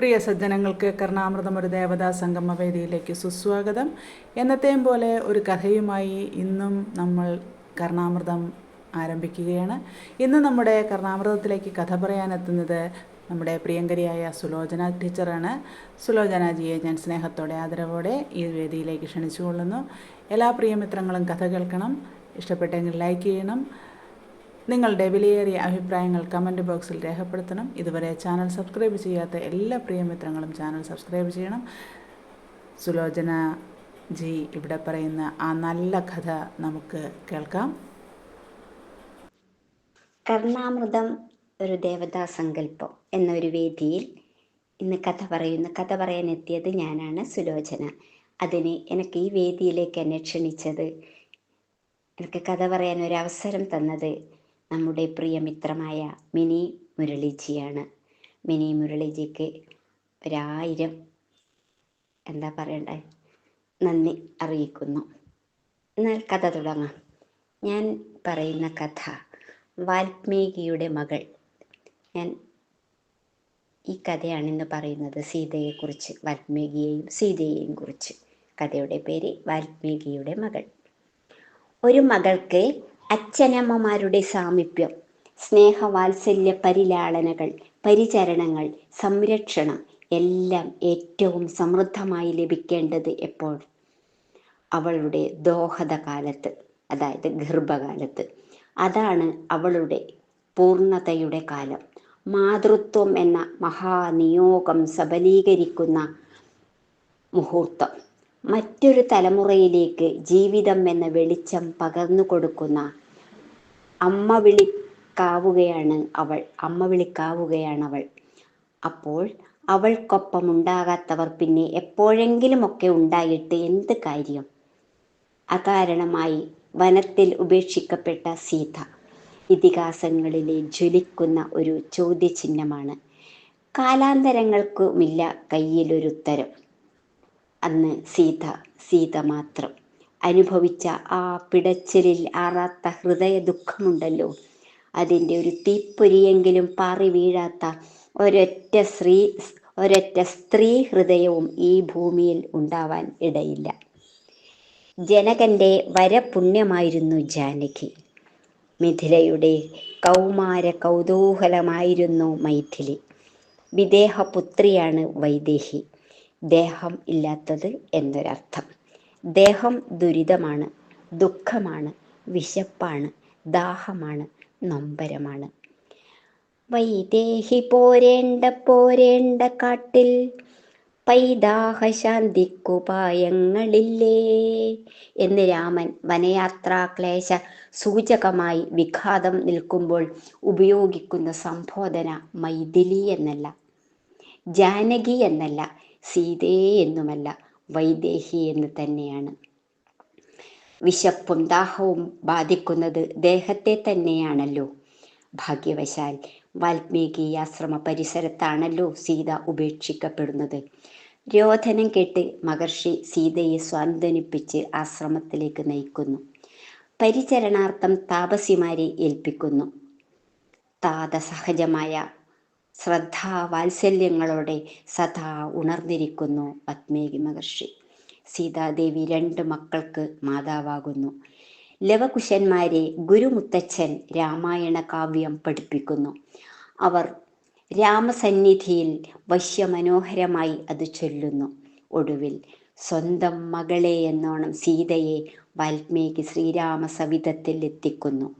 പ്രിയ സജ്ജനങ്ങൾക്ക് കർണാമൃതം ഒരു ദേവതാ സംഗമ വേദിയിലേക്ക് സുസ്വാഗതം. എന്നത്തെയും പോലെ ഒരു കഥയുമായി ഇന്നും നമ്മൾ കർണാമൃതം ആരംഭിക്കുകയാണ്. ഇന്ന് നമ്മുടെ കർണാമൃതത്തിലേക്ക് കഥ പറയാനെത്തുന്നത് നമ്മുടെ പ്രിയങ്കരിയായ സുലോചന ടീച്ചറാണ്. സുലോചനാജിയെ ഞാൻ സ്നേഹത്തോടെ ആദരവോടെ ഈ വേദിയിലേക്ക് ക്ഷണിച്ചുകൊള്ളുന്നു. എല്ലാ പ്രിയമിത്രങ്ങളും കഥ കേൾക്കണം. ഇഷ്ടപ്പെട്ടെങ്കിൽ ലൈക്ക് ചെയ്യണം. നിങ്ങളുടെ വിലയേറിയ അഭിപ്രായങ്ങൾ കമന്റ് ബോക്സിൽ രേഖപ്പെടുത്തണം. ഇതുവരെ ചാനൽ സബ്സ്ക്രൈബ് ചെയ്യാത്ത എല്ലാ പ്രിയമിത്രങ്ങളും ചാനൽ സബ്സ്ക്രൈബ് ചെയ്യണം. സുലോചന ജി ഇവിടെ പറയുന്ന ആ നല്ല കഥ നമുക്ക് കേൾക്കാം. കർണാമൃതം ഒരു ദേവതാ സങ്കല്പം എന്നൊരു വേദിയിൽ ഇന്ന് കഥ പറയുന്ന. കഥ പറയാൻ എത്തിയത് ഞാനാണ് സുലോചന. അതിന് എനിക്ക് ഈ വേദിയിലേക്ക് എന്നെ ക്ഷണിച്ചത്. എനിക്ക് കഥ പറയാൻ ഒരു അവസരം തന്നത് നമ്മുടെ പ്രിയ മിത്രമായ മിനി മുരളിജിയാണ്. മിനി മുരളിജിക്ക് ഒരായിരം എന്താ പറയണ്ടേ നന്ദി അറിയിക്കുന്നു. എന്നാൽ കഥ തുടങ്ങാം. ഞാൻ പറയുന്ന കഥ വാൽമീകിയുടെ മകൾ. ഞാൻ ഈ കഥയാണ് ഇന്ന് പറയുന്നത് സീതയെക്കുറിച്ച് വാൽമീകിയെയും സീതയെയും കുറിച്ച്. കഥയുടെ പേര് വാൽമീകിയുടെ മകൾ. ഒരു മകൾക്ക് അച്ഛനമ്മമാരുടെ സാമീപ്യം സ്നേഹവാത്സല്യ പരിലാളനകൾ പരിചരണങ്ങൾ സംരക്ഷണം എല്ലാം ഏറ്റവും സമൃദ്ധമായി ലഭിക്കേണ്ടത് എപ്പോൾ? അവളുടെ ദോഹത കാലത്ത് അതായത് ഗർഭകാലത്ത്. അതാണ് അവളുടെ പൂർണതയുടെ കാലം. മാതൃത്വം എന്ന മഹാനിയോഗം സബലീകരിക്കുന്ന മുഹൂർത്തം. മറ്റൊരു തലമുറയിലേക്ക് ജീവിതം എന്ന വെളിച്ചം പകർന്നു കൊടുക്കുന്ന അമ്മ വിളിക്കാവുകയാണ് അവൾ അമ്മ വിളിക്കാവുകയാണ് അവൾ. അപ്പോൾ അവൾക്കൊപ്പം ഉണ്ടാകാത്തവർ പിന്നെ എപ്പോഴെങ്കിലുമൊക്കെ ഉണ്ടായിട്ട് എന്ത് കാര്യം? അകാരണമായി വനത്തിൽ ഉപേക്ഷിക്കപ്പെട്ട സീത ഇതിഹാസങ്ങളിലെ ജ്വലിക്കുന്ന ഒരു ചോദ്യചിഹ്നമാണ്. കാലാന്തരങ്ങൾക്കുമില്ല കയ്യിലൊരുത്തരം. അന്ന് സീത സീത മാത്രം. അനുഭവിച്ച ആ പിടച്ചിലിൽ ആറാത്ത ഹൃദയ ദുഃഖമുണ്ടല്ലോ. അതിന്റെ ഒരു തീപ്പൊരിയെങ്കിലും പാറി വീഴാത്ത ഒരൊറ്റ സ്ത്രീ ഒരൊറ്റ സ്ത്രീ ഹൃദയവും ഈ ഭൂമിയിൽ ഉണ്ടാവാൻ ഇടയില്ല. ജനകന്റെ വരപുണ്യമായിരുന്നു ജാനകി. മിഥിലയുടെ കൗമാര കൗതൂഹലമായിരുന്നു മൈഥിലി. വിദേഹപുത്രിയാണ് വൈദേഹി. ദേഹം ഇല്ലാത്തത് എന്നൊരർത്ഥം. ദേഹം ദുരിതമാണ് ദുഃഖമാണ് വിശപ്പാണ് ദാഹമാണ് നൊമ്പരമാണ്. വൈദേഹി പോരേണ്ട പോരേണ്ട കാട്ടിൽ പൈതാഹശാന്തിക്കുപായങ്ങളില്ലേ എന്ന് രാമൻ വനയാത്രാ ക്ലേശ സൂചകമായി വിഘാതം നിൽക്കുമ്പോൾ ഉപയോഗിക്കുന്ന സംബോധന മൈഥിലി എന്നല്ല ജാനകി എന്നല്ല സീതേ എന്നുമല്ല വൈദേഹി എന്ന് തന്നെയാണ്. വിശപ്പും ദാഹവും ബാധിക്കുന്നത് ദേഹത്തെ തന്നെയാണല്ലോ. ഭാഗ്യവശാൽ വാൽമീകി ആശ്രമ പരിസരത്താണല്ലോ സീത ഉപേക്ഷിക്കപ്പെടുന്നത്. രോധനം കേട്ട് മഹർഷി സീതയെ സ്വാന്തനിപ്പിച്ച് ആശ്രമത്തിലേക്ക് നയിക്കുന്നു. പരിചരണാർത്ഥം താപസിമാരെ ഏൽപ്പിക്കുന്നു. താതസഹജമായ ശ്രദ്ധാവാത്സല്യങ്ങളോടെ സദാ ഉണർന്നിരിക്കുന്നു വാത്മീകി മഹർഷി. സീതാദേവി രണ്ട് മക്കൾക്ക് മാതാവാകുന്നു. ലവകുശന്മാരെ ഗുരുമുത്തച്ഛൻ രാമായണ കാവ്യം പഠിപ്പിക്കുന്നു. അവർ രാമസന്നിധിയിൽ വശ്യമനോഹരമായി അത് ചൊല്ലുന്നു. ഒടുവിൽ സ്വന്തം മകളെ എന്നോണം സീതയെ വാൽമീകി ശ്രീരാമ സവിധത്തിൽ എത്തിക്കുന്നു.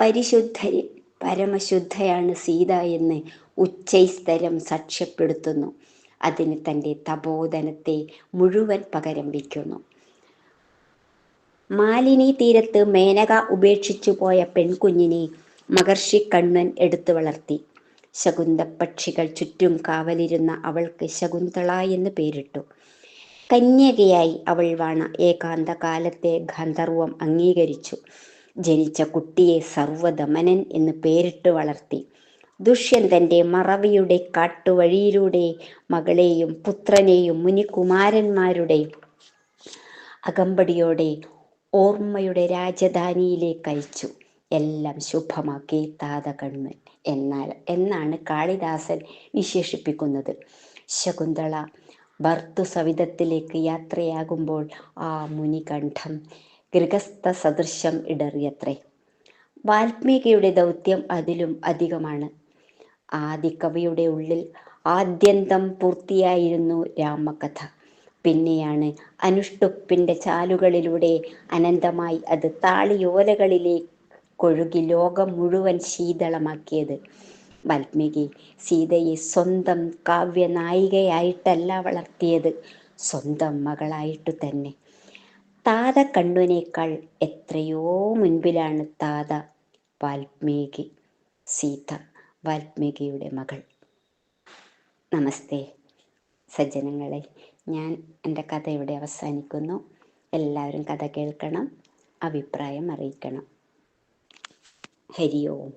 പരിശുദ്ധരി പരമശുദ്ധയാണ് സീത എന്ന് ഉച്ചൈസ്തരം സാക്ഷ്യപ്പെടുത്തുന്നു. അതിന് തന്റെ തപോധനത്തെ മുഴുവൻ പകരം വയ്ക്കുന്നു. മാലിനി തീരത്ത് മേനക ഉപേക്ഷിച്ചു പോയ പെൺകുഞ്ഞിനെ മഹർഷി കണ്ണൻ എടുത്തു വളർത്തി. ശകുന്ത പക്ഷികൾ ചുറ്റും കാവലിരുന്ന അവൾക്ക് ശകുന്തള എന്ന് പേരിട്ടു. കന്യകയായി അവൾ വാണ ഏകാന്ത കാലത്തെ ഗന്ധർവം അംഗീകരിച്ചു. ജനിച്ച കുട്ടിയെ സർവദമനൻ എന്ന് പേരിട്ട് വളർത്തി. ദുഷ്യന്തന്റെ മറവിയുടെ കാട്ടുവഴിയിലൂടെ മകളെയും പുത്രനെയും മുനികുമാരന്മാരുടെ അകമ്പടിയോടെ ഓർമ്മയുടെ രാജധാനിയിലേക്ക് അയച്ചു. എല്ലാം ശുഭമാക്കി താത എന്നാൽ എന്നാണ് കാളിദാസൻ വിശേഷിപ്പിക്കുന്നത്. ശകുന്തള ഭർത്തു സവിധത്തിലേക്ക് യാത്രയാകുമ്പോൾ ആ മുനികണ്ഠം ഗൃഹസ്ഥ സദൃശം ഇടറിയത്രേ. വാൽമീകിയുടെ ദൗത്യം അതിലും അധികമാണ്. ആദികവിയുടെ ഉള്ളിൽ ആദ്യന്തം പൂർത്തിയായിരുന്നു രാമകഥ. പിന്നെയാണ് അനുഷ്ടുപ്പിന്റെ ചാലുകളിലൂടെ അനന്തമായി അത് താളിയോലകളിലേക്കൊഴുകി ലോകം മുഴുവൻ ശീതളമാക്കിയത്. വാൽമീകി സീതയെ സ്വന്തം കാവ്യനായികയായിട്ടല്ല വളർത്തിയത് സ്വന്തം മകളായിട്ടു തന്നെ. താത കണ്ണുനേക്കാൾ എത്രയോ മുൻപിലാണ് താത വാൽമീകി സീത വാൽമീകിയുടെ മകൾ. നമസ്തേ സജ്ജനങ്ങളെ ഞാൻ എന്റെ കഥ ഇവിടെ അവസാനിക്കുന്നു. എല്ലാവരും കഥ കേൾക്കണം അഭിപ്രായം അറിയിക്കണം. ഹരി ഓം